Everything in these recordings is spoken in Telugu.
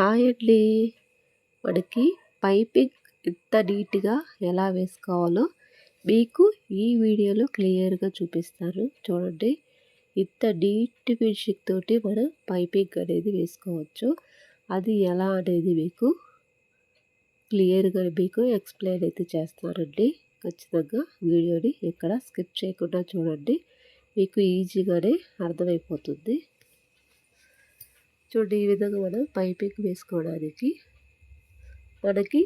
హాయ్ అండి మనకి పైపింగ్ ఎంత నీట్గా ఎలా వేసుకోవాలో మీకు ఈ వీడియోలో క్లియర్గా చూపిస్తాను. చూడండి. ఇంత నీట్ ఫినిషింగ్ తోటి మనం పైపింగ్ అనేది వేసుకోవచ్చు. అది ఎలా అనేది మీకు క్లియర్గా మీకు ఎక్స్ప్లెయిన్ అయితే చేస్తానండి. ఖచ్చితంగా వీడియోని ఎక్కడ స్కిప్ చేయకుండా చూడండి. మీకు ఈజీగానే అర్థమైపోతుంది. చూడండి ఈ విధంగా మనం పైపింగ్ వేసుకోవడానికి మనకి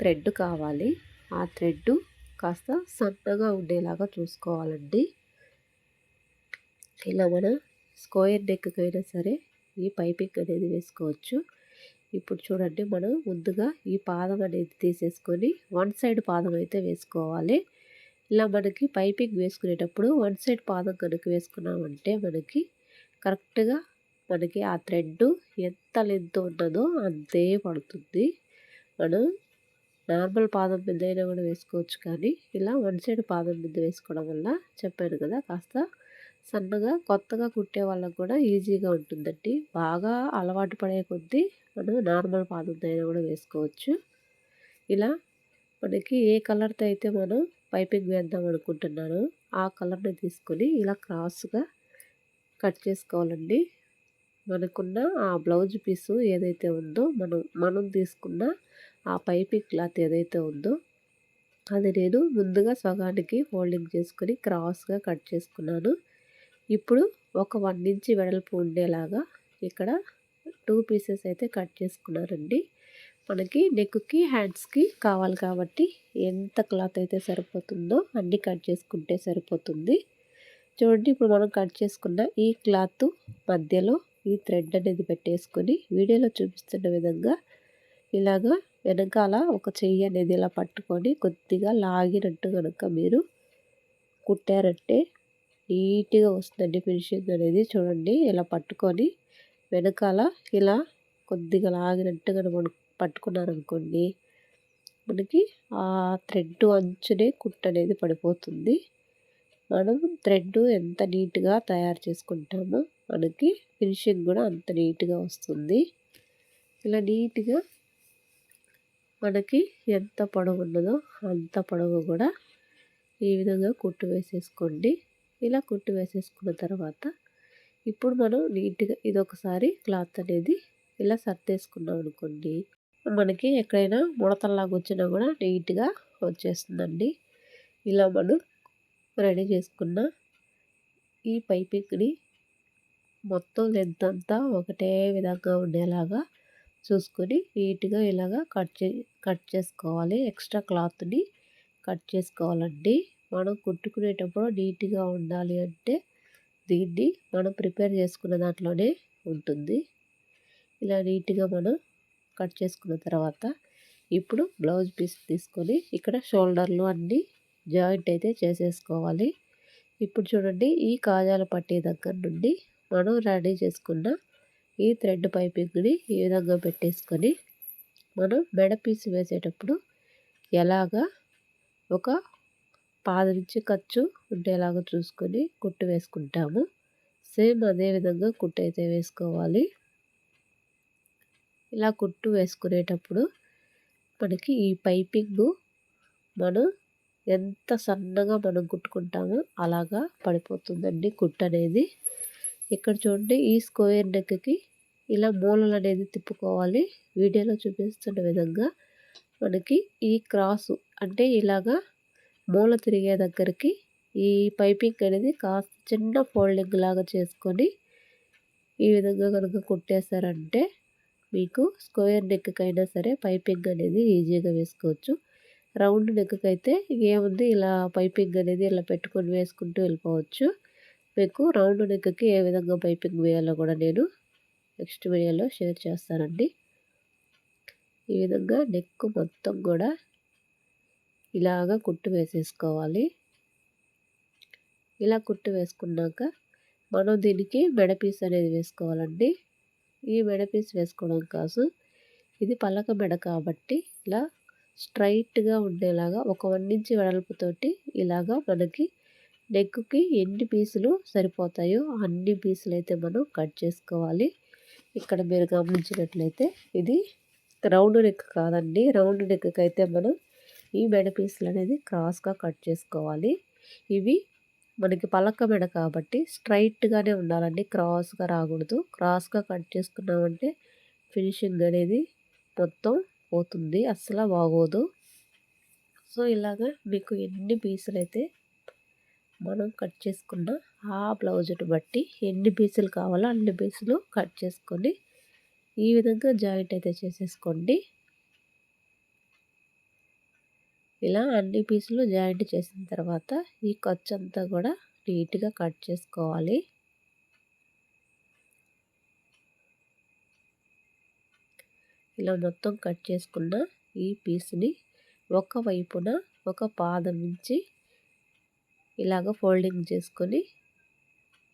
థ్రెడ్ కావాలి. ఆ థ్రెడ్ కాస్త సన్నగా ఉండేలాగా చూసుకోవాలండి. ఇలా మన స్క్వేర్ నెక్కకైనా సరే ఈ పైపింగ్ అనేది వేసుకోవచ్చు. ఇప్పుడు చూడండి మనం ముందుగా ఈ పాదం అనేది తీసేసుకొని వన్ సైడ్ పాదం అయితే వేసుకోవాలి. ఇలా మనకి పైపింగ్ వేసుకునేటప్పుడు వన్ సైడ్ పాదం కనుక వేసుకున్నామంటే మనకి కరెక్ట్గా మనకి ఆ థ్రెడ్ ఎంత లెంత్ ఉన్నదో అంతే పడుతుంది. మనం నార్మల్ పాదం మీద అయినా కూడా వేసుకోవచ్చు కానీ ఇలా వన్ సైడ్ పాదం మీద వేసుకోవడం వల్ల చెప్పాను కదా కాస్త సన్నగా కొత్తగా కుట్టే వాళ్ళకు కూడా ఈజీగా ఉంటుందండి. బాగా అలవాటు పడే కొద్దీ మనం నార్మల్ పాదం అయినా కూడా వేసుకోవచ్చు. ఇలా మనకి ఏ కలర్తో అయితే మనం పైపింగ్ వేద్దాం అనుకుంటున్నానో ఆ కలర్ని తీసుకొని ఇలా క్రాస్గా కట్ చేసుకోవాలండి. మనకున్న ఆ బ్లౌజ్ పీసు ఏదైతే ఉందో మనం మనం తీసుకున్న ఆ పైపింగ్ క్లాత్ ఏదైతే ఉందో అది నేను ముందుగా సగానికి ఫోల్డింగ్ చేసుకుని క్రాస్గా కట్ చేసుకున్నాను. ఇప్పుడు ఒక వన్ ఇంచ్ వెడల్పు ఉండేలాగా ఇక్కడ టూ పీసెస్ అయితే కట్ చేసుకున్నారండి మనకి నెక్కి హ్యాండ్స్కి కావాలి కాబట్టి ఎంత క్లాత్ అయితే సరిపోతుందో అన్నీ కట్ చేసుకుంటే సరిపోతుంది. చూడండి ఇప్పుడు మనం కట్ చేసుకున్న ఈ క్లాత్ మధ్యలో ఈ థ్రెడ్ అనేది పెట్టేసుకొని వీడియోలో చూపిస్తున్న విధంగా ఇలాగా వెనకాల ఒక చెయ్యి అనేది ఇలా పట్టుకొని కొద్దిగా లాగినట్టు కనుక మీరు కుట్టారంటే నీట్గా వస్తుందండి ఫినిషింగ్ అనేది. చూడండి ఇలా పట్టుకొని వెనకాల ఇలా కొద్దిగా లాగినట్టుగా మనం పట్టుకున్నారనుకోండి మనకి ఆ థ్రెడ్ అంచునే కుట్ట అనేది పడిపోతుంది. మనం థ్రెడ్ ఎంత నీట్గా తయారు చేసుకుంటామో మనకి ఫినిషింగ్ కూడా అంత నీట్గా వస్తుంది. ఇలా నీట్గా మనకి ఎంత పొడవు ఉన్నదో అంత పొడవు కూడా ఈ విధంగా కుట్టు వేసేసుకోండి. ఇలా కుట్టు వేసేసుకున్న తర్వాత ఇప్పుడు మనం నీట్గా ఇదొకసారి క్లాత్ అనేది ఇలా సర్దేసుకున్నాం అనుకోండి. మనకి ఎక్కడైనా ముడతల్లాగా వచ్చినా కూడా నీట్గా వచ్చేస్తుందండి. ఇలా మనం రెడీ చేసుకున్న ఈ పైపింగ్ని మొత్తం లెంత్ అంతా ఒకటే విధంగా ఉండేలాగా చూసుకొని నీట్గా ఇలాగా కట్ చే కట్ చేసుకోవాలి. ఎక్స్ట్రా క్లాత్ని కట్ చేసుకోవాలండి. మనం కుట్టుకునేటప్పుడు నీట్గా ఉండాలి అంటే దీన్ని మనం ప్రిపేర్ చేసుకున్న దాంట్లోనే ఉంటుంది. ఇలా నీట్గా మనం కట్ చేసుకున్న తర్వాత ఇప్పుడు బ్లౌజ్ పీస్ తీసుకొని ఇక్కడ షోల్డర్లు అన్నీ జాయింట్ అయితే చేసేసుకోవాలి. ఇప్పుడు చూడండి ఈ కాజాల పట్టే దగ్గర నుండి మనం రెడీ చేసుకున్న ఈ థ్రెడ్ పైపింగ్ని ఈ విధంగా పెట్టేసుకొని మనం మెడ పీస్ వేసేటప్పుడు ఎలాగా ఒక పాదరించి ఖర్చు ఉండేలాగా చూసుకొని కుట్టు వేసుకుంటాము. సేమ్ అదే విధంగా కుట్టు అయితే వేసుకోవాలి. ఇలా కుట్టు వేసుకునేటప్పుడు మనకి ఈ పైపింగ్ మనం ఎంత సన్నగా మనం కుట్టుకుంటామో అలాగా పడిపోతుందండి కుట్టు అనేది ఇక్కడ చూడండి ఈ స్క్వేర్ నెక్కి ఇలా మూలలు అనేది తిప్పుకోవాలి. వీడియోలో చూపిస్తున్న విధంగా మనకి ఈ క్రాసు అంటే ఇలాగా మూల తిరిగే దగ్గరికి ఈ పైపింగ్ అనేది కాస్త చిన్న ఫోల్డింగ్ లాగా చేసుకొని ఈ విధంగా కనుక కుట్టేశారంటే మీకు స్క్వేర్ నెక్కకైనా సరే పైపింగ్ అనేది ఈజీగా వేసుకోవచ్చు. రౌండ్ నెక్కకైతే ఏముంది ఇలా పైపింగ్ అనేది ఇలా పెట్టుకొని వేసుకుంటూ వెళ్ళిపోవచ్చు. మీకు రౌండ్ నెక్కి ఏ విధంగా పైపింగ్ వేయాలో కూడా నేను నెక్స్ట్ వీడియోలో షేర్ చేస్తానండి. ఈ విధంగా నెక్ మొత్తం కూడా ఇలాగా కుట్టు వేసేసుకోవాలి. ఇలా కుట్టు వేసుకున్నాక మనం దీనికి మెడపీస్ అనేది వేసుకోవాలండి. ఈ మెడపీస్ వేసుకోవడం కాదు ఇది పలక మెడ కాబట్టి ఇలా స్ట్రైట్గా ఉండేలాగా ఒక వన్ ఇంచ్ వెడల్పుతోటి ఇలాగా మనకి నెక్కుకి ఎన్ని పీసులు సరిపోతాయో అన్ని పీసులు అయితే మనం కట్ చేసుకోవాలి. ఇక్కడ మీరు గమనించినట్లయితే ఇది రౌండ్ నెక్ కాదండి. రౌండ్ నెక్కి అయితే మనం ఈ మెడ పీసులు అనేది క్రాస్గా కట్ చేసుకోవాలి. ఇవి మనకి పలక మెడ కాబట్టి స్ట్రైట్గానే ఉండాలండి. క్రాస్గా రాకూడదు. క్రాస్గా కట్ చేసుకున్నామంటే ఫినిషింగ్ అనేది మొత్తం పోతుంది. అస్సలు బాగోదు. సో ఇలాగా మీకు ఎన్ని పీసులు అయితే మనం కట్ చేసుకున్న ఆ బ్లౌజ్ని బట్టి ఎన్ని పీసులు కావాలో అన్ని పీసులు కట్ చేసుకొని ఈ విధంగా జాయింట్ అయితే చేసేసుకోండి. ఇలా అన్ని పీసులు జాయింట్ చేసిన తర్వాత ఈ ఖర్చు అంతా కూడా నీట్గా కట్ చేసుకోవాలి. ఇలా మొత్తం కట్ చేసుకున్న ఈ పీస్ని ఒక వైపున ఒక పాదం నుంచి ఇలాగ ఫోల్డింగ్ చేసుకొని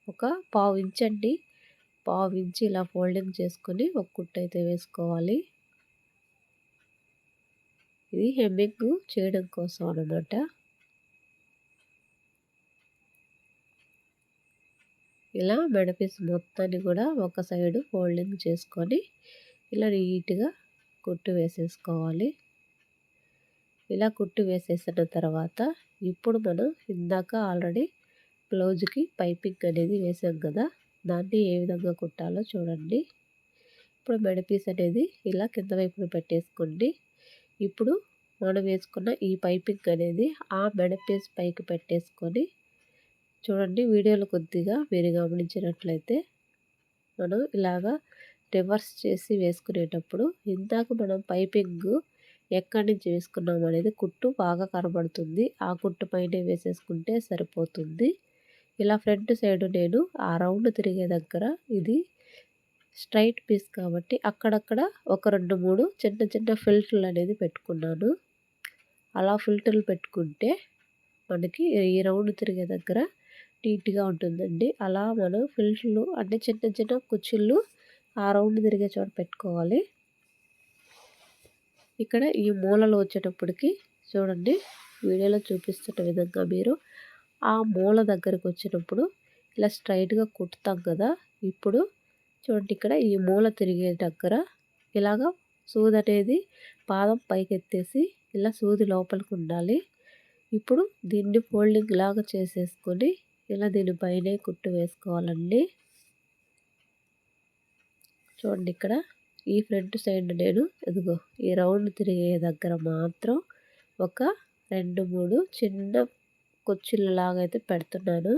ఒక పావు ఇంచండి పావు ఇంచి ఇలా ఫోల్డింగ్ చేసుకొని ఒక కుట్టు అయితే వేసుకోవాలి. ఇది హెమ్మింగ్ చేయడం కోసం అనమాట ఇలా మెడపీస్ మొత్తాన్ని కూడా ఒక సైడు ఫోల్డింగ్ చేసుకొని ఇలా నీట్గా కుట్టు వేసేసుకోవాలి. ఇలా కుట్టి వేసేసిన తర్వాత ఇప్పుడు మనం ఇందాక ఆల్రెడీ బ్లౌజ్కి పైపింగ్ అనేది వేసాం కదా దాన్ని ఏ విధంగా కుట్టాలో చూడండి. ఇప్పుడు మెడపీస్ అనేది ఇలా కింద వైపున పెట్టేసుకోండి. ఇప్పుడు మనం వేసుకున్న ఈ పైపింగ్ అనేది ఆ మెడపీస్ పైకి పెట్టేసుకొని చూడండి వీడియోలో కొద్దిగా మీరు గమనించినట్లయితే మనం ఇలాగా రివర్స్ చేసి వేసుకునేటప్పుడు ఇందాక మనం పైపింగ్ ఎక్కడి నుంచి వేసుకున్నాం అనేది కుట్టు బాగా కనబడుతుంది. ఆ కుట్టు పైన వేసేసుకుంటే సరిపోతుంది. ఇలా ఫ్రంట్ సైడ్ నేను ఆ రౌండ్ తిరిగే దగ్గర ఇది స్ట్రైట్ పీస్ కాబట్టి అక్కడక్కడ ఒక రెండు మూడు చిన్న చిన్న ఫిల్టర్లు అనేది పెట్టుకున్నాను. అలా ఫిల్టర్లు పెట్టుకుంటే మనకి ఈ రౌండ్ తిరిగే దగ్గర నీట్గా ఉంటుందండి. అలా మనం ఫిల్టర్లు అంటే చిన్న చిన్న కుచ్చుళ్ళు ఆ రౌండ్ తిరిగే చోట పెట్టుకోవాలి. ఇక్కడ ఈ మూలలు వచ్చేటప్పటికి చూడండి వీడియోలో చూపిస్తున్న విధంగా మీరు ఆ మూల దగ్గరకు వచ్చినప్పుడు ఇలా స్ట్రైట్గా కుట్టుతాం కదా ఇప్పుడు చూడండి ఇక్కడ ఈ మూల తిరిగే దగ్గర ఇలాగ సూది అనేది పాదం పైకెత్తేసి ఇలా సూది లోపలికి ఉండాలి. ఇప్పుడు దీన్ని ఫోల్డింగ్ లాగా చేసేసుకొని ఇలా దీనిపైనే కుట్టు వేసుకోవాలండి. చూడండి ఇక్కడ ఈ ఫ్రంట్ సైడ్ నేను ఇదిగో ఈ రౌండ్ తిరిగే దగ్గర మాత్రం ఒక రెండు మూడు చిన్న కుర్చీలలాగా అయితే పెడుతున్నాను.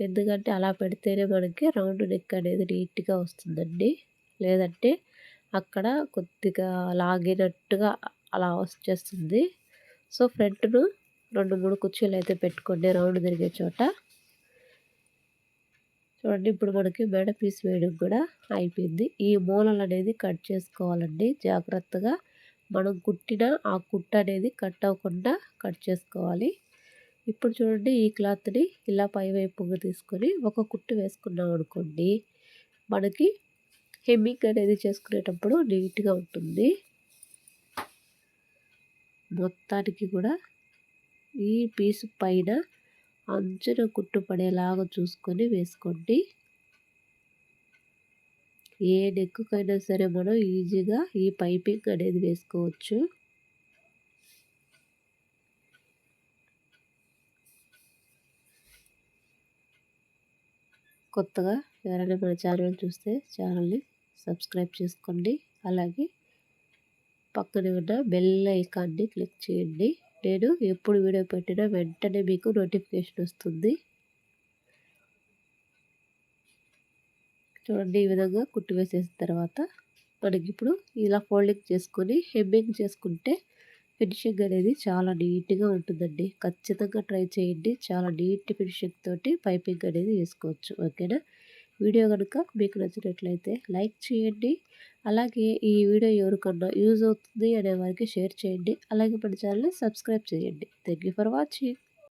ఎందుకంటే అలా పెడితేనే మనకి రౌండ్ నెక్ అనేది నీట్గా వస్తుందండి. లేదంటే అక్కడ కొద్దిగా లాగినట్టుగా అలా వచ్చేస్తుంది. సో ఫ్రంట్ను రెండు మూడు కుర్చీలు అయితే పెట్టుకోండి రౌండ్ తిరిగే చోట. చూడండి ఇప్పుడు మనకి మెడ పీస్ వేయడం కూడా అయిపోయింది. ఈ మూలలు అనేది కట్ చేసుకోవాలండి. జాగ్రత్తగా మనం కుట్టిన ఆ కుట్ట అనేది కట్ అవ్వకుండా కట్ చేసుకోవాలి. ఇప్పుడు చూడండి ఈ క్లాత్ని ఇలా పైవైపుగా తీసుకొని ఒక కుట్టు వేసుకున్నాం అనుకోండి మనకి హెమ్మింగ్ అనేది చేసుకునేటప్పుడు నీట్గా ఉంటుంది. మొత్తానికి కూడా ఈ పీసు పైన అంచున కుట్టు పడేలాగా చూసుకొని వేసుకోండి. ఏ నెక్కుకైనా సరే మనం ఈజీగా ఈ పైపింగ్ అనేది వేసుకోవచ్చు. కొత్తగా ఎవరైనా మన ఛానల్ చూస్తే ఛానల్ని సబ్స్క్రైబ్ చేసుకోండి. అలాగే పక్కనే ఉన్న బెల్ ఐకాన్ని క్లిక్ చేయండి. నేను ఎప్పుడు వీడియో పెట్టినా వెంటనే మీకు నోటిఫికేషన్ వస్తుంది. చూడండి ఈ విధంగా కుట్టి వేసేసిన తర్వాత మనకి ఇప్పుడు ఇలా ఫోల్డింగ్ చేసుకొని హెమ్మింగ్ చేసుకుంటే ఫినిషింగ్ అనేది చాలా నీట్గా ఉంటుందండి. ఖచ్చితంగా ట్రై చేయండి. చాలా నీట్ ఫినిషింగ్ తోటి పైపింగ్ అనేది వేసుకోవచ్చు. ఓకేనా? వీడియో కనుక మీకు నచ్చినట్లయితే లైక్ చేయండి. అలాగే ఈ వీడియో ఎవరికన్నా యూజ్ అవుతుంది అనే వారికి షేర్ చేయండి. అలాగే మన ఛానల్ని సబ్స్క్రైబ్ చేయండి. Thank for watching.